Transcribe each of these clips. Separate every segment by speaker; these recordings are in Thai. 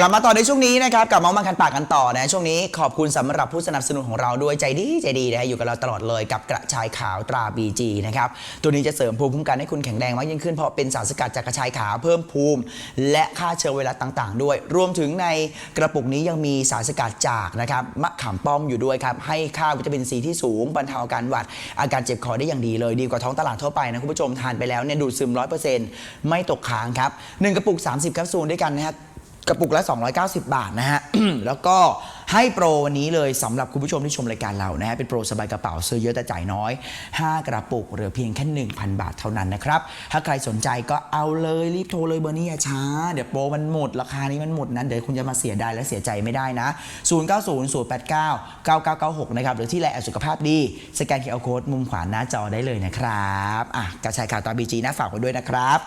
Speaker 1: กลับมาต่อในช่วงนี้นะครับกับเมาส์มันคันปากกันต่อนะช่วงนี้ขอบคุณสำหรับผู้สนับสนุนของเราด้วยใจดีใจดีนะฮะอยู่กับเราตลอดเลยกับกระชายขาวตรา BG นะครับตัวนี้จะเสริมภูมิคุ้มกันให้คุณแข็งแรงมากยิ่งขึ้นเพราะเป็นสารสกัดจากกระชายขาวเพิ่มภูมิ และฆ่าเชื้อไวรัสต่าง ๆ ด้วย รวมถึงในกระปุกนี้ยังมีสารสกัดจากนะครับมะขามป้อมอยู่ด้วยครับให้ค่าวิตามินซีที่สูงบรรเทาอาการหวัด อาการเจ็บคอได้อย่างดีเลยดีกว่าท้องตลาดทั่วไปนะคุณผู้ชมทานไปแล้วเนี่ยดูดซึม100%ไม่ตกค้างครับหนึ่งกระปุก 30แคปซูลด้วยกันนะฮะ กระปุกละ 290 บาทนะฮะ แล้วก็ ให้โปรวันนี้เลยสำหรับคุณผู้ชมที่ชมรายการเรานะฮะเป็นโปรสบายกระเป๋าซื้อเยอะแต่จ่ายน้อย 5 กระปุกเหลือเพียงแค่1,000 บาทเท่านั้นนะครับ ถ้าใครสนใจก็เอาเลยรีบโทรเลยเบอร์นี้อย่าช้า เดี๋ยวโปรมันหมดราคานี้มันหมดนั้นเดี๋ยวคุณจะมาเสียดายและเสียใจไม่ได้นะ 0900899996 นะครับหรือที่แลแอดสุขภาพดีสแกนเคอร์โค้ดมุมขวาหน้าจอได้เลยนะครับอะกระชายข่าวตาบีจีนะฝากไว้ด้วยนะครับ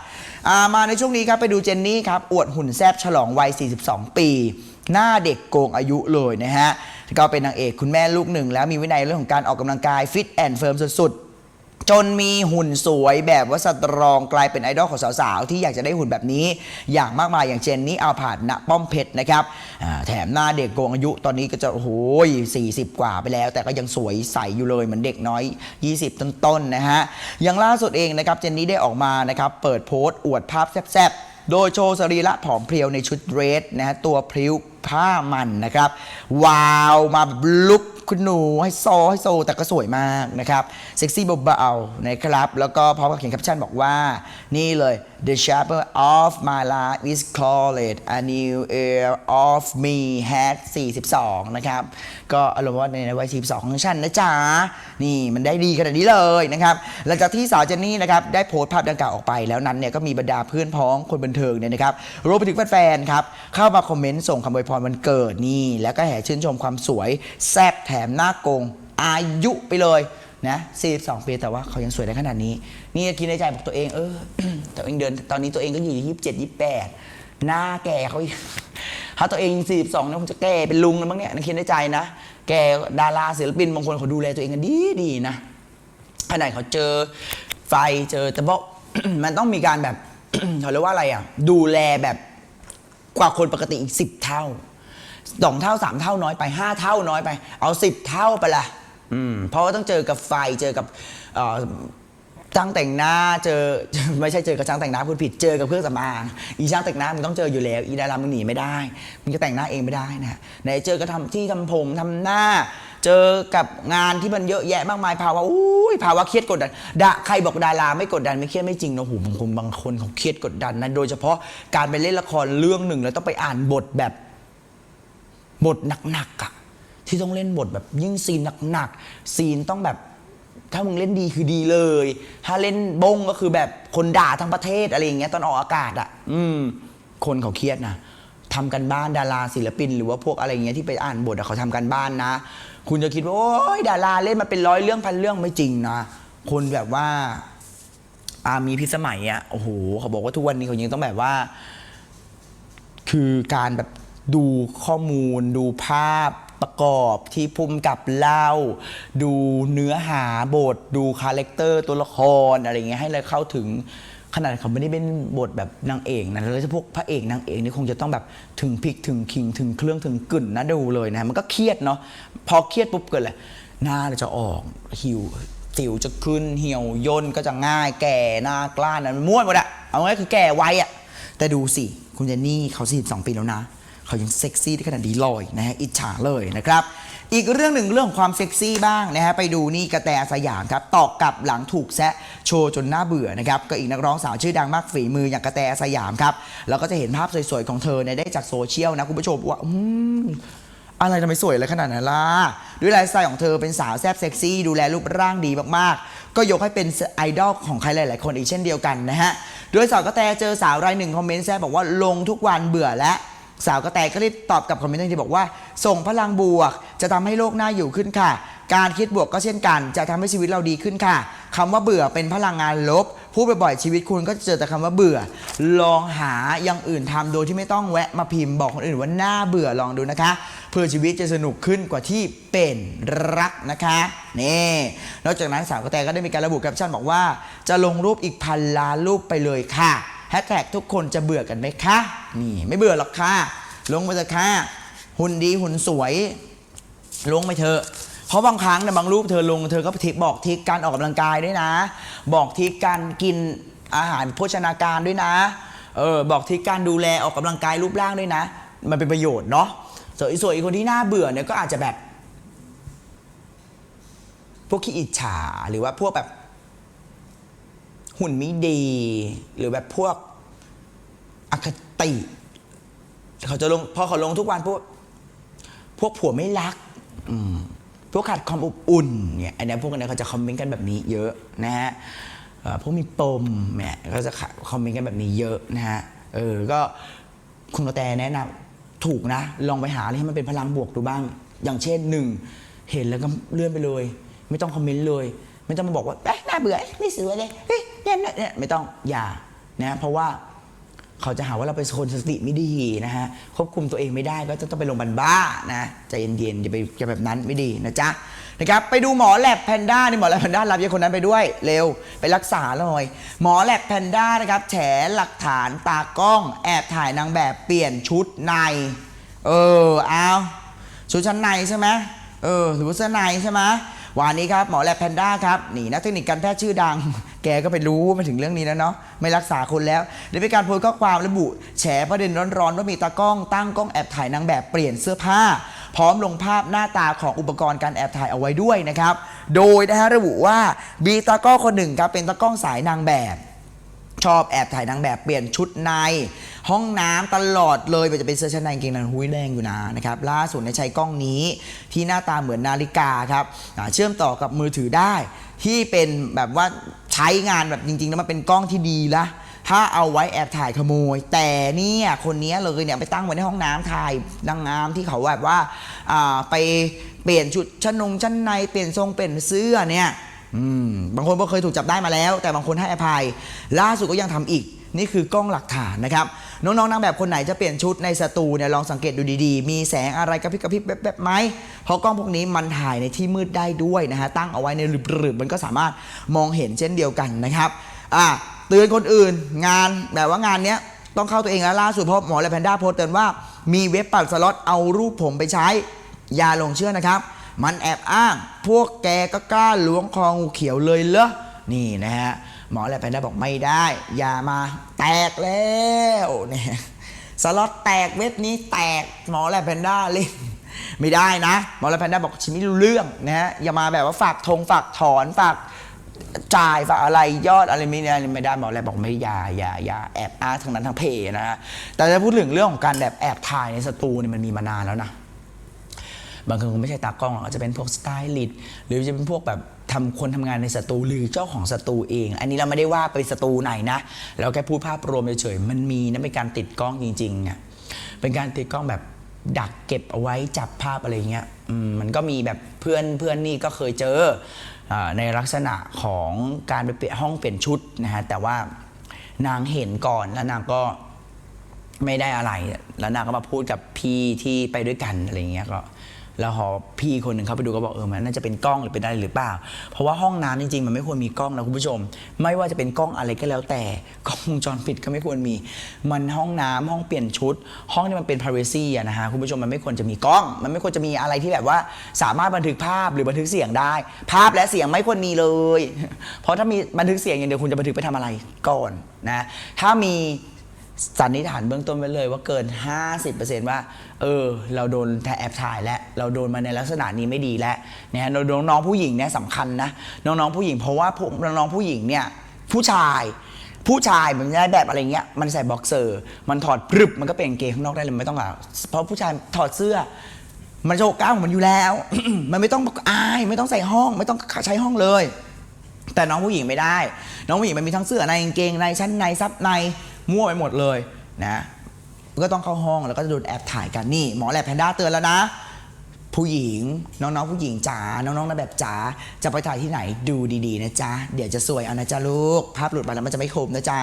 Speaker 1: อ่ามาในช่วงนี้ครับไปดูเจนนี่ครับอวดหุ่นแซบฉลองวัย 42 ปี หน้าเด็กโกงอายุเลยนะฮะก็เป็นนางเอกคุณแม่ลูกหนึ่ง แล้วมีวินัยเรื่องของการออกกำลังกายฟิตแอนด์เฟิร์มสุดๆ จนมีหุ่นสวยแบบว่าสตรองกลายเป็นไอดอลของสาวๆ ที่อยากจะได้หุ่นแบบนี้ อย่างมากมายอย่างเจนนี่เอาผาดณป้อมเพชรนะครับอ่าแถมหน้าเด็กโกงอายุตอนนี้ก็จะโอ้โห40 กว่าไปแล้ว แต่ก็ยังสวยใสอยู่เลยเหมือนเด็กน้อย 20 ต้นๆนะฮะอย่างล่าสุดเองนะครับเจนนี่ได้ออกมานะครับเปิดโพสต์อวดภาพแซ่บๆ โดยโชว์สรีระผอมเพรียวในชุดเดรสนะฮะตัวพริ้วผ้ามันนะครับ วาวมาบลุกคุณหนูให้โซให้โซแต่ก็สวยมากนะครับเซ็กซี่เบาๆนะครับ แล้วก็พร้อมกับเขียนแคปชั่นบอกว่า นี่เลย the chapter of my life is called a new era of me hat 42 นะครับ ก็อารมณ์ว่าในวัย 42 ของฉันนะจ๊ะ นี่มันได้ดีขนาดนี้เลยนะครับ หลังจากที่สาวเจนนี่นะครับ ได้โพสต์ภาพดังกล่าวออกไปแล้วนั้นเนี่ยก็มีบรรดาเพื่อนพ้องคนบันเทิงเนี่ยนะครับรวมไปถึงแฟนๆครับ เข้ามาคอมเมนต์ส่งคำอวยพรวันเกิดนี่ แล้วก็แห่ชื่นชมความสวยแซ่บแถมหน้าโกง อายุไปเลยนะ42 ปีแต่ว่าเขายังสวยได้ขนาดนี้ นี่คิดในใจบอกตัวเองเออตัวเองเดินตอนนี้ตัวเองก็อยู่ที่27 28หน้าแก่เขาถ้าตัวเอง42เนี่ยคงจะแก่เป็นลุงแล้วมั้งเนี่ยคิดในใจนะ แกดาราศิลปินบางคนเขาดูแลตัวเองกันดีดีนะขนาดเขาเจอไฟเจอ แต่บอกมันต้องมีการแบบเขาเรียกว่าอะไรอะ ดูแลแบบกว่าคนปกติอีกสิบเท่า สองเท่าสามเท่าน้อยไปห้าเท่าน้อยไป เอาสิบเท่าไปละอืมเพราะว่าต้องเจอกับไฟเจอกับเอ่อช่างแต่งหน้าเจอไม่ใช่เจอกับช่างแต่งหน้าพูดผิดเจอกับเครื่องสำอางอีช่างแต่งหน้ามึงต้องเจออยู่แล้ว อีดารามึงหนีไม่ได้มึงจะแต่งหน้าเองไม่ได้นะไหนเจอก็ทำที่ทำผมทำหน้า เจอกับงานที่มันเยอะแยะมากมายภาวะอุ้ยภาวะเครียดกดดันดาใครบอกดาราไม่กดดันไม่เครียดไม่จริงนะหูบางคนบางคนเขาเครียดกดดันนะโดยเฉพาะการไปเล่นละครเรื่องหนึ่งแล้วต้องไปอ่านบทแบบ บทหนักๆอะที่ต้องเล่นบทแบบยิ่งซีนหนักๆซีนต้องแบบ ถ้ามึงเล่นดีคือดีเลย ถ้าเล่นบงก็คือแบบคนด่าทั้งประเทศอะไรอย่างเงี้ยตอนออกอากาศอะอืม คนเขาเครียดนะทำกันบ้านดาราศิลปิน หรือว่าพวกอะไรเงี้ยที่ไปอ่านบทอะเขาทำกันบ้านนะ คุณจะคิดว่าโอ้ยดาราเล่นมาเป็นร้อยเรื่องพันเรื่องไม่จริงนะคนแบบว่าอามีพิสมัยอะโอ้โหเขาบอกว่าทุกวันนี้เขายังต้องแบบว่า คือการแบบ ดูข้อมูล ดูภาพประกอบที่พุ่มกับเล่า ดูเนื้อหาบท ดูคาแรคเตอร์ตัวละครอะไรเงี้ยให้เราเข้าถึงขนาดเขาไม่ได้เป็นบทแบบนางเอกนะแล้วพวกพระเอกนางเอกนี่คงจะต้องแบบถึงพริกถึงขิงถึงเครื่องถึงกลิ่นนะดูเลยนะมันก็เครียดเนาะพอเครียดปุ๊บเกิดอะไรหน้าเราจะออกหิวสิวจะขึ้นเหี่ยวย่นก็จะง่ายแก่หน้ากล้านะมันม้วนหมดอะเอาง่ายคือแก่ไวอะแต่ดูสิ คุณเจนนี่เขา42ปีแล้วนะ เขายังเซ็กซี่ได้ขนาดนี้เลยนะฮะอิจฉาเลยนะครับอีกเรื่องหนึ่งเรื่องความเซ็กซี่บ้างนะฮะไปดูนี่กระแตสยามครับตอกกลับหลังถูกแซะโชว์จนน่าเบื่อนะครับก็อีกนักร้องสาวชื่อดังมากฝีมืออย่างกระแตสยามครับแล้วก็จะเห็นภาพสวยๆของเธอเนี่ยได้จากโซเชียลนะคุณผู้ชมว่าอืมอะไรทำไมสวยอะไรขนาดนั้นล่ะด้วยไลฟ์สไตล์ของเธอเป็นสาวแซ่บเซ็กซี่ดูแลรูปร่างดีมากๆ ก็ยกให้เป็นไอดอลของใครหลาย ๆ คนอีกเช่นเดียวกันนะฮะโดยสาวกระแตเจอสาวรายหนึ่งคอมเมนต์แซ่บบอกว่าลงทุกวันเบื่อแล้ว สาวกระแตก็รีบตอบกับคอมเมนต์ที่บอกว่า ส่งพลังบวก จะทำให้โลกน่าอยู่ขึ้นค่ะ การคิดบวกก็เช่นกัน จะทำให้ชีวิตเราดีขึ้นค่ะคำว่าเบื่อเป็นพลังงานลบ พูดบ่อยๆชีวิตคุณก็จะเจอแต่คำว่าเบื่อ ลองหาอย่างอื่นทำโดยที่ไม่ต้องแวะมาพิมพ์บอกคนอื่นว่าน่าเบื่อลองดูนะคะ เพื่อชีวิตจะสนุกขึ้นกว่าที่เป็นรักนะคะนี่นอกจากนั้นสาวกระแตก็ได้มีการระบุแคปชั่นบอกว่า จะลงรูปอีกพันล้านรูปไปเลยค่ะ แฮชแท็กทุกคนจะเบื่อกันไหมคะ นี่ไม่เบื่อหรอกค่ะ ลงไปเถอะค่ะ หุ่นดีหุ่นสวย ลงไปเถอะเพราะบางครั้งเนี่ยบางรูปเธอลงเธอก็ทิกบอกทิกการออกกำลังกายด้วยนะ บอกทิกการกินอาหารโภชนาการด้วยนะเออบอกทิกการดูแลออกกำลังกายรูปร่างด้วยนะ มันเป็นประโยชน์เนาะส่วนอีส่วนอีกคนที่น่าเบื่อเนี่ยก็อาจจะแบบ พวกขี้อิจฉาหรือว่าพวกแบบ หุ่นไม่ดี หรือแบบพวกอคติ เขาจะลงพอเขาลงทุกวันพวกพวกผัวไม่รักพวกขาดความอบอุ่นเนี่ยอันนี้พวกนั้นเขาจะคอมเมนต์กันแบบนี้เยอะนะฮะพวกมีปมเนี่ยก็จะคอมเมนต์กันแบบนี้เยอะนะฮะเออก็คุณกระแตแนะนำถูกนะ ลองไปหาอะไรให้มันเป็นพลังบวกดูบ้าง อย่างเช่นหนึ่งเห็นแล้วก็เลื่อนไปเลย ไม่ต้องคอมเมนต์เลย ไม่ต้องมาบอกว่าเอ๊ะน่าเบื่อไม่สวยเลย เฮ้ยเนี่ยเนี่ยเนี่ยไม่ต้องอย่านะเพราะว่าเขาจะหาว่าเราเป็นคนสติไม่ดีนะฮะควบคุมตัวเองไม่ได้ก็จะต้องไปโรงพยาบาลบ้านะใจเย็นๆอย่าไปอย่าแบบนั้นไม่ดีนะจ๊ะนะครับไปดูหมอแลบแพนด้านี่หมอแลบแพนด้ารับยาคนนั้นไปด้วยเร็วไปรักษาหน่อย หมอแลบแพนด้านะครับแฉหลักฐานตากล้อง แอบถ่ายนางแบบเปลี่ยนชุดใน เออเอาชุดชั้นในใช่ไหมเออหรือว่าเสื้อในใช่ไหมวันนี้ครับหมอแลบแพนด้าครับนี่นักเทคนิคการแพทย์ชื่อดัง แกก็ไปรู้มาถึงเรื่องนี้แล้วเนาะไม่รักษาคนแล้วได้มีการโพสต์ข้อความระบุแฉประเด็นร้อนๆว่ามีตากล้องตั้งกล้องแอบถ่ายนางแบบเปลี่ยนเสื้อผ้า พร้อมลงภาพหน้าตาของอุปกรณ์การแอบถ่ายเอาไว้ด้วยนะครับ โดยนะฮะระบุว่ามีตากล้องคนหนึ่งครับเป็นตากล้องสายนางแบบ ชอบแอบถ่ายนางแบบเปลี่ยนชุดในห้องน้ำตลอดเลยมันจะเป็นเสื้อชั้นในกางเกงในหุ้ยแรงอยู่นะนะครับล่าสุดในใช้กล้องนี้ที่หน้าตาเหมือนนาฬิกาครับเชื่อมต่อกับมือถือได้ ที่เป็นแบบว่าใช้งานแบบจริงๆ แล้วมันเป็นกล้องที่ดีละถ้าเอาไว้แอบถ่ายขโมย แต่เนี่ยคนนี้เลยเนี่ยไปตั้งไว้ในห้องน้ำถ่ายนางงามที่เขาแบบว่าอ่าไปเปลี่ยนชุดชั้นนงชั้นในเปลี่ยนทรงเปลี่ยนเสื้อเนี่ย อืมบางคนก็เคยถูกจับได้มาแล้ว แต่บางคนให้อภัย ล่าสุดก็ยังทำอีก นี่คือกล้องหลักฐานนะครับ น้องๆนางแบบคนไหนจะเปลี่ยนชุดในสตูเนี่ยลองสังเกตดูดีๆ มีแสงอะไรกระพริบกระพริบแบบๆไหมเพราะกล้องพวกนี้มันถ่ายในที่มืดได้ด้วยนะฮะตั้งเอาไว้ในหลืบๆมันก็สามารถมองเห็นเช่นเดียวกันนะครับอ่าเตือนคนอื่นงานแบบว่างานเนี้ยต้องเข้าตัวเองแล้วล่าสุดเพราะหมอและแพนด้าโพสต์เตือนว่ามีเว็บปัดสล็อตเอารูปผมไปใช้อย่าหลงเชื่อนะครับ มันแอบอ้าง พวกแกก็กล้าล้วงคองูเขียวเลยเหรอนี่นะฮะหมอแลบแพนด้าบอกไม่ได้ อย่ามาแตกแล้วเนี่ยสล็อตแตกเว็บนี้แตกหมอแลบแพนด้าเล่นไม่ได้นะหมอแลบแพนด้าบอกฉันไม่รู้เรื่องนะฮะอย่ามาแบบว่าฝากธงฝากถอนฝากจ่ายฝากอะไรยอดอะไรไม่ได้ไม่ได้หมอแลบบอกไม่อย่าอย่าอย่าแอบอ้างทั้งนั้นทั้งเพนะฮะแต่จะพูดถึงเรื่องของการแบบแอบถ่ายในสตูนี่มันมีมานานแล้วนะ บางคนคงไม่ใช่ตากล้องหรอกอาจจะเป็นพวกสไตลิสต์หรือจะเป็นพวกแบบทำคนทำงานในสตูหรือเจ้าของสตูเอง อันนี้เราไม่ได้ว่าไปสตูไหนนะเราแค่พูดภาพรวมเฉยๆมันมีนะเป็นการติดกล้องจริงๆอะเป็นการติดกล้องแบบดักเก็บเอาไว้จับภาพอะไรเงี้ยอืมมันก็มีแบบเพื่อนเพื่อนนี่ก็เคยเจออาในลักษณะของการไปเปลี่ยนห้องเปลี่ยนชุดนะฮะแต่ว่านางเห็นก่อนแล้วนางก็ไม่ได้อะไร แล้วนางก็มาพูดกับพี่ที่ไปด้วยกันอะไรเงี้ยก็ แล้วพอพี่คนหนึ่งเขาไปดูก็บอกเออมันน่าจะเป็นกล้องหรือเป็นอะไรหรือเปล่า เพราะว่าห้องน้ำจริงๆ มันไม่ควรมีกล้องนะคุณผู้ชม ไม่ว่าจะเป็นกล้องอะไรก็แล้วแต่กล้องวงจรปิดก็ไม่ควรมี มันห้องน้ำห้องเปลี่ยนชุด ห้องที่มันเป็น privacy นะฮะคุณผู้ชมมันไม่ควรจะมีกล้อง มันไม่ควรจะมีอะไรที่แบบว่าสามารถบันทึกภาพหรือบันทึกเสียงได้ ภาพและเสียงไม่ควรมีเลย เพราะถ้ามีบันทึกเสียงอย่างเดียวคุณจะบันทึกไปทำอะไรก่อนนะถ้ามี สันนิษฐานเบื้องต้นไว้เลยว่าเกิน 50%ว่า เออ เราโดนแอบถ่ายแล้ว เราโดนมาในลักษณะนี้ไม่ดีแล้วนะฮะเราโดนน้องผู้หญิงเนี่ยสำคัญนะ น้องๆผู้หญิงเพราะว่าน้องๆผู้หญิงเนี่ยผู้ชายผู้ชายมันได้แบบอะไรเงี้ย มันใส่บ็อกเซอร์ มันถอดปรึบมันก็เป็นกางเกงข้างนอกได้เลยไม่ต้องแบบเพราะผู้ชายถอดเสื้อ มันโชว์กล้ามของมันอยู่แล้ว มันไม่ต้องอาย ไม่ต้องใส่ห้อง ไม่ต้องใช้ห้องเลย แต่น้องผู้หญิงไม่ได้ น้องผู้หญิงมันมีทั้งเสื้อในกางเกงในชั้นในซับใน มั่วไปหมดเลยนะก็ต้องเข้าห้องแล้วก็จะโดนแอบถ่ายกันนี่หมอแหลบแพนด้าเตือนแล้วนะ ผู้หญิงน้องๆผู้หญิงจ๋าน้องๆในแบบจ๋าจะไปถ่ายที่ไหนดูดีๆนะจ๊ะเดี๋ยวจะสวยเอานะจ๊ะลูก ภาพหลุดไปแล้วมันจะไม่คมนะจ๊ะ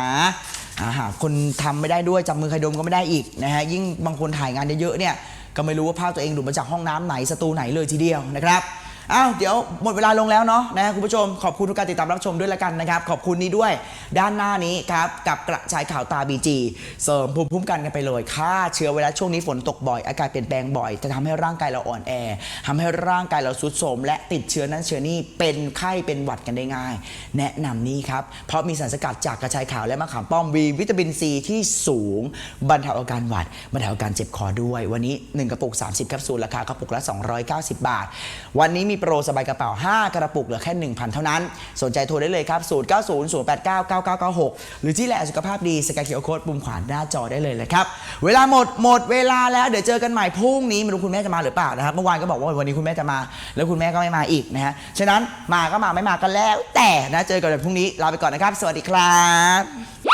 Speaker 1: อาหาคนทำไม่ได้ด้วยจับมือใครดมก็ไม่ได้อีกนะฮะยิ่งบางคนถ่ายงานเยอะๆเนี่ยก็ไม่รู้ว่าภาพตัวเองหลุดมาจากห้องน้ำไหนสตูไหนเลยทีเดียวนะครับ อ้าวเดี๋ยวหมดเวลาลงแล้วเนาะนะคุณผู้ชมขอบคุณทุกการติดตามรับชมด้วยละกันนะครับ ขอบคุณนี้ด้วย ด้านหน้านี้ครับกับกระชายข่าวตาบีจีเสริมภูมิคุ้มกันกันไปเลยฆ่าเชื้อเวลาช่วงนี้ฝนตกบ่อย อากาศเปลี่ยนแปลงบ่อยจะทำให้ร่างกายเราอ่อนแอทำให้ร่างกายเราสุดโทมและติดเชื้อนั้นเชื้อนี้เป็นไข้เป็นหวัดกันได้ง่าย แนะนำนี้ครับเพราะมีสารสกัดจากกระชายขาวและมะขามป้อมวีวิตามินซีที่สูงบรรเทาอาการหวัดบรรเทาอาการเจ็บคอด้วย วันนี้ 1 กระปุก 30แคปซูลราคากระปุกละ 290 บาท วันนี้มีโปรสบายกระเป๋า 5 กระปุกเหลือแค่ 1,000 เท่านั้น สนใจโทรได้เลยครับ 0900899996 หรือที่แหละสุขภาพดีสกายเขียวโค้ดปุ่มขวานหน้าจอได้เลยเลยครับ เวลาหมดหมดเวลาแล้วเดี๋ยวเจอกันใหม่พรุ่งนี้ไม่รู้คุณแม่จะมาหรือเปล่านะครับเมื่อวานก็บอกว่าวันนี้คุณแม่จะมา แล้วคุณแม่ก็ไม่มาอีกนะฮะฉะนั้นมาก็มาไม่มาก็แล้ว แต่นะเจอกันในพรุ่งนี้ลาไปก่อนนะครับ สวัสดีครับ